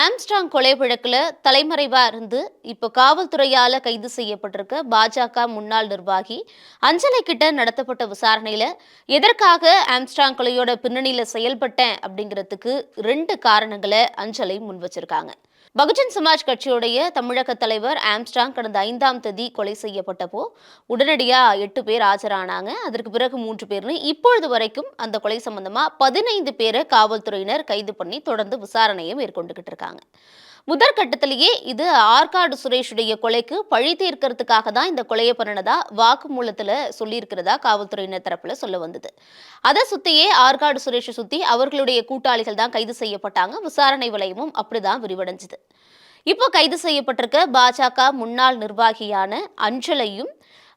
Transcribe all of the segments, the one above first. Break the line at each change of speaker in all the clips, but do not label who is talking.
Armstrong கொலை வழக்கில் தலைமறைவா இருந்து இப்போ காவல்துறையால் கைது செய்யப்பட்டிருக்க பாஜக முன்னாள் நிர்வாகி அஞ்சலை கிட்ட நடத்தப்பட்ட விசாரணையில் எதற்காக ஆம்ஸ்ட்ராங் கொலையோட பின்னணியில் செயல்பட்டேன் அப்படிங்கிறதுக்கு ரெண்டு காரணங்களை அஞ்சலை முன் வச்சிருக்காங்க. பகுஜன் சமாஜ் கட்சியுடைய தமிழக தலைவர் ஆம்ஸ்டாங் கடந்த ஐந்தாம் தேதி கொலை செய்யப்பட்டப்போ உடனடியா எட்டு பேர் ஆஜரானாங்க. அதற்கு பிறகு மூன்று பேர்னு இப்பொழுது வரைக்கும் அந்த கொலை சம்பந்தமாக பதினைந்து பேரை காவல்துறையினர் கைது பண்ணி தொடர்ந்து விசாரணையை மேற்கொண்டுகிட்டு இருக்காங்க. முதற்கட்டத்திலேயே இது ஆற்காடு சுரேஷுடைய கொலைக்கு பழி தீர்க்கறதுக்காக தான் இந்த கொலையை பண்ணினதா வாக்குமூலத்தில் சொல்லியிருக்கிறதா காவல்துறையினர் தரப்புல சொல்ல வந்தது. அதை சுத்தியே ஆற்காடு சுரேஷை சுத்தி அவர்களுடைய கூட்டாளிகள் தான் கைது செய்யப்பட்டாங்க. விசாரணை வளையமும் அப்படிதான் விரிவடைஞ்சது. இப்போ கைது செய்யப்பட்டிருக்க பாஜக முன்னாள் நிர்வாகியான அஞ்சலையும்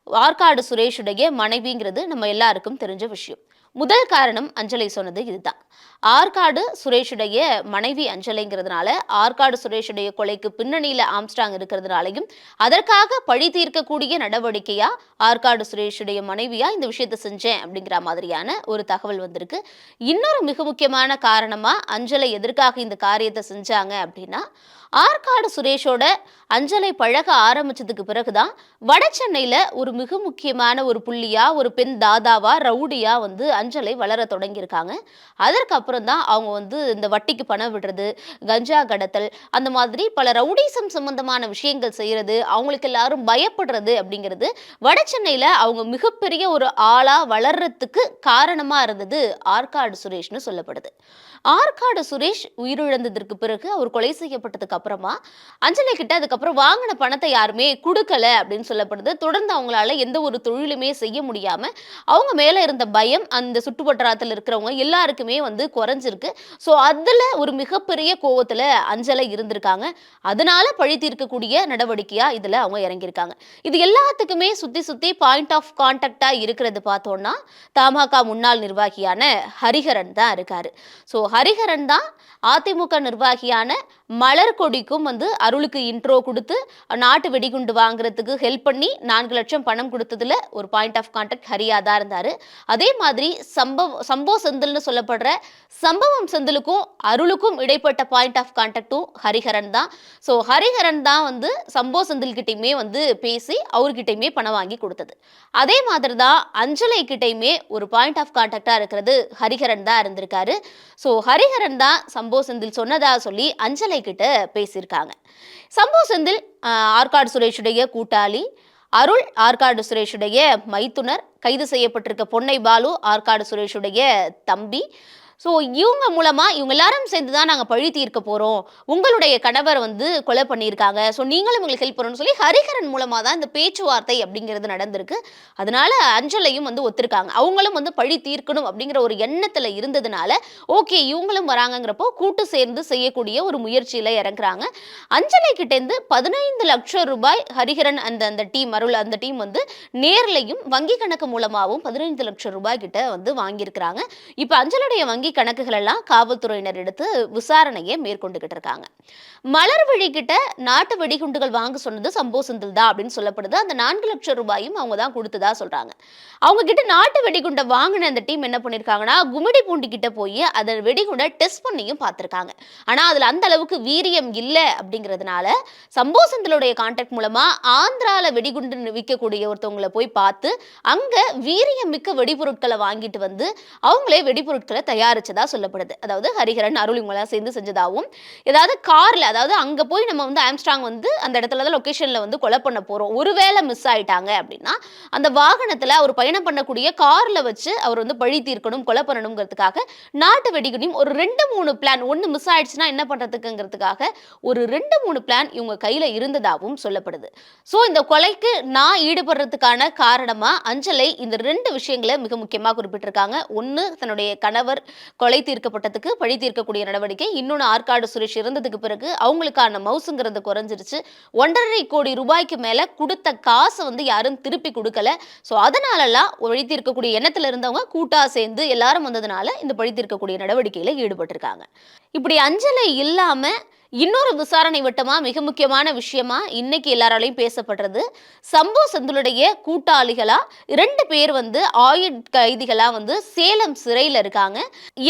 ஆற்காடு சுரேஷுடைய மனைவிங்கிறது நம்ம எல்லாருக்கும் தெரிஞ்ச விஷயம். முதல் காரணம் அஞ்சலை சொன்னது இதுதான். ஆற்காடு சுரேஷுடைய மனைவி அஞ்சலைங்கிறதுனால ஆற்காடு சுரேஷுடைய கொலைக்கு பின்னணியில ஆம்ஸ்டாங் இருக்கிறதுனாலையும் அதற்காக பழி தீர்க்கக்கூடிய நடவடிக்கையா ஆற்காடு சுரேஷுடைய மனைவியா இந்த விஷயத்தை செஞ்சேன் அப்படிங்கிற மாதிரியான ஒரு தகவல் வந்திருக்கு. இன்னொரு மிக முக்கியமான காரணமா அஞ்சலை எதற்காக இந்த காரியத்தை செஞ்சாங்க அப்படின்னா ஆற்காடு சுரேஷோட அஞ்சலை பழக ஆரம்பிச்சதுக்கு பிறகுதான் வட சென்னையில ஒரு மிக முக்கியமான ஒரு புள்ளியா ஒரு பெண் தாதாவா ரவுடியா வந்து மஞ்சளை வளர தொடங்கியிருக்காங்க. அதற்கப்புறம் தான் அவங்க வந்து இந்த வட்டிக்கு பணம் விடுறது கஞ்சா கடத்தல் அந்த மாதிரி பல ரவுடிசம் சம்பந்தமான விஷயங்கள் செய்யறது அவங்களுக்கு எல்லாரும் பயப்படுறது அப்படிங்கிறது வட சென்னையில் அவங்க மிகப்பெரிய ஒரு ஆளாக வளர்றதுக்கு காரணமாக இருந்தது ஆற்காடு சுரேஷ்னு சொல்லப்படுது. ஆற்காடு சுரேஷ் உயிரிழந்ததற்கு பிறகு அவர் கொலை செய்யப்பட்டதுக்கு அப்புறமா அஞ்சலி கிட்ட அதுக்கப்புறம் வாங்கின பணத்தை யாருமே கொடுக்கல அப்படின்னு சொல்லப்படுது. தொடர்ந்து அவங்களால எந்த ஒரு தொழிலுமே செய்ய முடியாம அவங்க மேல இருந்த பயம் அந்த இந்த சுற்றுவட்டாரத்தில் இருக்கிறவங்க எல்லாருக்குமே வந்து குறைஞ்சிருக்கு. ஸோ அதில் ஒரு மிகப்பெரிய கோவத்தில் அஞ்சலை இருந்திருக்காங்க. அதனால பழி தீர்க்கக்கூடிய நடவடிக்கையாக இதில் அவங்க இறங்கியிருக்காங்க. இது எல்லாத்துக்குமே சுற்றி சுற்றி பாயிண்ட் ஆஃப் கான்டாக்டாக இருக்கிறது பார்த்தோன்னா தமாக முன்னாள் நிர்வாகியான ஹரிஹரன் தான் இருக்காரு. ஸோ ஹரிஹரன் தான் அதிமுக நிர்வாகியான மலர் கொடிக்கும் வந்து அருளுக்கு இன்ட்ரோ கொடுத்து நாட்டு வெடிகுண்டு வாங்குறதுக்கு ஹெல்ப் பண்ணி நான்கு லட்சம் பணம் கொடுத்ததுல ஒரு பாயிண்ட் ஆஃப் கான்டாக்ட் ஹரியா தான் இருந்தார். அதே மாதிரி சம்பவ சம்போ செந்தில்னு சொல்லப்படுற சம்பவம் செந்திலுக்கும் அருளுக்கும் இடைப்பட்ட பாயிண்ட் ஆஃப் கான்டாக்டும் ஹரிஹரன் தான். ஸோ ஹரிஹரன் தான் வந்து சம்போ செந்தில்கிட்டையுமே வந்து பேசி அவர்கிட்டையுமே பணம் வாங்கி கொடுத்தது. அதே மாதிரி தான் அஞ்சலை கிட்டையுமே ஒரு பாயிண்ட் ஆஃப் கான்டாக்டாக இருக்கிறது ஹரிஹரன் தான் இருந்திருக்காரு. ஸோ ஹரிஹரன் தான் சம்போ செந்தில் சொன்னதா சொல்லி அஞ்சலை கிட்ட பேசியிருக்காங்க. சம்போ செந்தில் ஆஹ், ஆற்காடு சுரேஷுடைய கூட்டாளி அருள் ஆற்காடு சுரேஷுடைய மைத்துனர் கைது செய்யப்பட்டிருக்க பொன்னை பாலு ஆற்காடு சுரேஷுடைய தம்பி ஸோ இவங்க மூலமாக இவங்க எல்லாரும் சேர்ந்து தான் நாங்கள் பழி தீர்க்க போகிறோம் உங்களுடைய கணவர் வந்து கொலை பண்ணியிருக்காங்க. ஸோ நீங்களும் உங்களுக்கு ஹெல்ப் பண்ணணும்னு சொல்லி ஹரிஹரன் மூலமாக தான் இந்த பேச்சுவார்த்தை அப்படிங்கிறது நடந்திருக்கு. அதனால அஞ்சலையும் வந்து ஒத்துருக்காங்க. அவங்களும் வந்து பழி தீர்க்கணும் அப்படிங்கிற ஒரு எண்ணத்தில் இருந்ததுனால ஓகே இவங்களும் வராங்கங்கிறப்போ கூட்டு சேர்ந்து செய்யக்கூடிய ஒரு முயற்சியில் இறங்குறாங்க. அஞ்சலை கிட்டேருந்து பதினைந்து லட்சம் ரூபாய் ஹரிஹரன் அந்த அந்த டீம் அருள் அந்த டீம் வந்து நேர்லையும் வங்கி கணக்கு மூலமாகவும் பதினைந்து லட்சம் ரூபாய் கிட்ட வந்து வாங்கியிருக்கிறாங்க. இப்போ அஞ்சலுடைய வங்கி கணக்குகள் எல்லாம் காவல்துறையினர் எடுத்து விசாரணையை மேற்கொண்டுகிட்டு இருக்காங்க. மலர்விழி கிட்ட நாட்டு வெடிகுண்டுகள் வாங்க சொன்னது சம்போ செந்தில் தான் அப்படின்னு சொல்லப்படுது. அந்த நான்கு லட்சம் ரூபாயும் அவங்க தான் கொடுத்ததா சொல்றாங்க. அவங்க கிட்ட நாட்டு வெடிகுண்டை வாங்கின அந்த டீம் என்ன பண்ணிருக்காங்கன்னா கும்மிடி பூண்டி கிட்ட போய் அதை வெடிகுண்டை டெஸ்ட் பண்ணியும் பார்த்திருக்காங்க. ஆனா அதுல அந்த அளவுக்கு வீரியம் இல்லை அப்படிங்கிறதுனால சம்போ செந்திலுடைய கான்டாக்ட் மூலமா ஆந்திரால வெடிகுண்டு விற்கக்கூடிய ஒருத்தவங்களை போய் பார்த்து அங்க வீரியம் மிக்க வெடிபொருட்களை வாங்கிட்டு வந்து அவங்களே வெடிபொருட்களை தயார் தயாரிச்சதா சொல்லப்படுது. அதாவது ஹரிஹரன் அருள் இவங்களாம் சேர்ந்து செஞ்சதாகவும் ஏதாவது கார்ல அதாவது அங்க போய் நம்ம வந்து ஆம்ஸ்ட்ராங் வந்து அந்த இடத்துல தான் லொக்கேஷனில் வந்து கொலை பண்ண போறோம். ஒருவேளை மிஸ் ஆயிட்டாங்க அப்படின்னா அந்த வாகனத்துல அவர் பயணம் பண்ணக்கூடிய கார்ல வச்சு அவர் வந்து பழி தீர்க்கணும் கொலை பண்ணணுங்கிறதுக்காக நாட்டு வெடிகுண்டையும் ஒரு ரெண்டு மூணு பிளான் ஒன்று மிஸ் ஆயிடுச்சுன்னா என்ன பண்றதுக்குங்கிறதுக்காக ஒரு ரெண்டு மூணு பிளான் இவங்க கையில இருந்ததாகவும் சொல்லப்படுது. ஸோ இந்த கொலைக்கு நான் ஈடுபடுறதுக்கான காரணமா அஞ்சலை இந்த ரெண்டு விஷயங்களை மிக முக்கியமாக குறிப்பிட்டிருக்காங்க. ஒன்று தன்னுடைய கணவர் கொலை தீர்க்கப்பட்டதுக்கு பழி தீர்க்கக்கூடிய நடவடிக்கை இன்னொன்று ஆற்காடு சுரேஷ் இறந்ததுக்கு பிறகு அவங்களுக்கான மவுசுங்கிறது குறைஞ்சிருச்சு. ஒன்றரை கோடி ரூபாய்க்கு மேலே கொடுத்த காசை வந்து யாரும் திருப்பி கொடுக்கல. ஸோ அதனாலலாம் பழி தீர்க்கக்கூடிய எண்ணத்தில் இருந்தவங்க கூட்டாக சேர்ந்து எல்லாரும் வந்ததுனால இந்த பழி தீர்க்கக்கூடிய நடவடிக்கையில் ஈடுபட்டிருக்காங்க. இப்படி அஞ்சலை இல்லாமல் இன்னொரு விசாரணை வட்டமா மிக முக்கியமான விஷயமா இன்னைக்கு எல்லாராலையும் பேசப்படுறது. சம்போ செந்திலுடைய கூட்டாளிகளா இரண்டு பேர் வந்து ஆயுட் கைதிகளா வந்து சேலம் சிறையில் இருக்காங்க.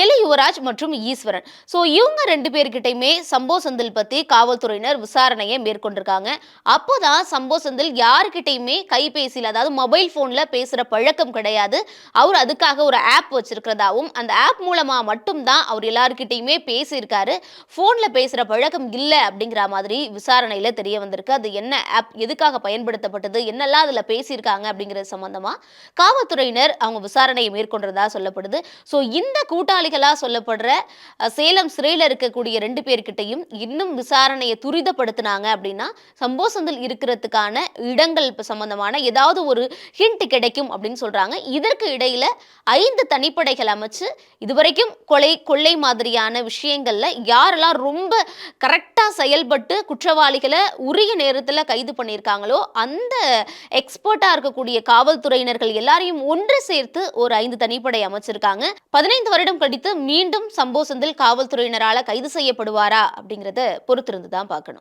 எலி யுவராஜ் மற்றும் ஈஸ்வரன். ஸோ இவங்க ரெண்டு பேர்கிட்டயுமே சம்போ செந்தில் பத்தி காவல்துறையினர் விசாரணையை மேற்கொண்டிருக்காங்க. அப்போதான் சம்போ செந்தில் யாருக்கிட்டையுமே கைபேசியில் அதாவது மொபைல் போன்ல பேசுற பழக்கம் கிடையாது. அவர் அதுக்காக ஒரு ஆப் வச்சிருக்கிறதாவும் அந்த ஆப் மூலமா மட்டும்தான் அவர் எல்லாருக்கிட்டையுமே பேசியிருக்காரு. போன்ல பேசுற பழக்கம் இல்லை அப்படிங்கிற மாதிரி விசாரணையில் தெரிய வந்திருக்கு. அது என்ன ஆப் எதுக்காக பயன்படுத்தப்பட்டது என்னெல்லாம் அதுல பேசியிருக்காங்க அப்படிங்கிறது சம்பந்தமா காவல்துறையினர் அவங்க விசாரணையை மேற்கொண்டதாக சொல்லப்படுது. ஸோ இந்த கூட்டாளிகளா சொல்லப்படுற சேலம் சிறையில் இருக்கக்கூடிய ரெண்டு பேர்கிட்டையும் இன்னும் விசாரணையை துரிதப்படுத்தினாங்க அப்படின்னா சம்போசந்தில் இருக்கிறதுக்கான இடங்கள் சம்பந்தமான ஏதாவது ஒரு ஹிண்ட் கிடைக்கும் அப்படின்னு சொல்றாங்க. இதற்கு இடையில ஐந்து தனிப்படைகள் அமைச்சு இதுவரைக்கும் கொலை கொள்ளை மாதிரியான விஷயங்கள்ல யாரெல்லாம் ரொம்ப கரெக்டாக செயல்பட்டு குற்றவாளிகளை உரிய நேரத்தில் கைது பண்ணியிருக்காங்களோ அந்த எக்ஸ்பர்ட்டாக இருக்கக்கூடிய காவல்துறையினர்கள் எல்லாரையும் ஒன்று சேர்த்து ஒரு ஐந்து தனிப்படை அமைச்சிருக்காங்க. பதினைந்து வருடம் கழித்து மீண்டும் சம்போ செந்தில் காவல்துறையினரால் கைது செய்யப்படுவாரா அப்படிங்கிறத பொறுத்திருந்து தான் பார்க்கணும்.